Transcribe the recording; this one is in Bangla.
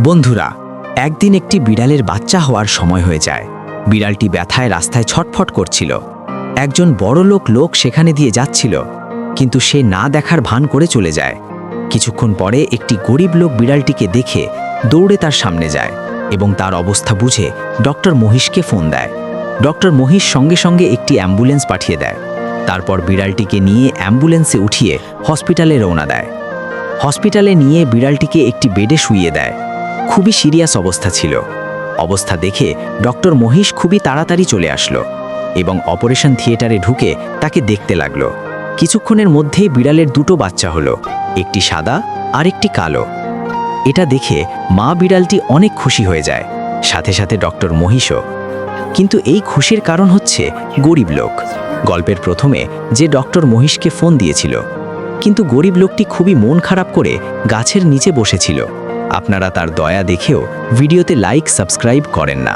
বন্ধুরা, একদিন একটি বিড়ালের বাচ্চা হওয়ার সময় হয়ে যায়। বিড়ালটি ব্যথায় রাস্তায় ছটফট করছিল। একজন বড় লোক লোক সেখানে দিয়ে যাচ্ছিল, কিন্তু সে না দেখার ভান করে চলে যায়। কিছুক্ষণ পরে একটি গরিব লোক বিড়ালটিকে দেখে দৌড়ে তার সামনে যায় এবং তার অবস্থা বুঝে ডক্টর মহিষকে ফোন দেয়। ডক্টর মহিষ সঙ্গে সঙ্গে একটি অ্যাম্বুলেন্স পাঠিয়ে দেয়। তারপর বিড়ালটিকে নিয়ে অ্যাম্বুলেন্সে উঠিয়ে হসপিটালে রওনা দেয়। হসপিটালে নিয়ে বিড়ালটিকে একটি বেডে শুইয়ে দেয়। খুবই সিরিয়াস অবস্থা ছিল। অবস্থা দেখে ডক্টর মহিষ খুবই তাড়াতাড়ি চলে আসলো এবং অপারেশন থিয়েটারে ঢুকে তাকে দেখতে লাগল। কিছুক্ষণের মধ্যেই বিড়ালের দুটো বাচ্চা হলো, একটি সাদা আর একটি কালো। এটা দেখে মা বিড়ালটি অনেক খুশি হয়ে যায়, সাথে সাথে ডক্টর মহিষও। কিন্তু এই খুশির কারণ হচ্ছে গরিব লোক। গল্পের প্রথমে যে ডক্টর মহিষকে ফোন দিয়েছিল, কিন্তু গরিব লোকটি খুবই মন খারাপ করে গাছের নিচে বসেছিল। আপনারা তার দয়া দেখেও ভিডিওতে লাইক সাবস্ক্রাইব করেন না।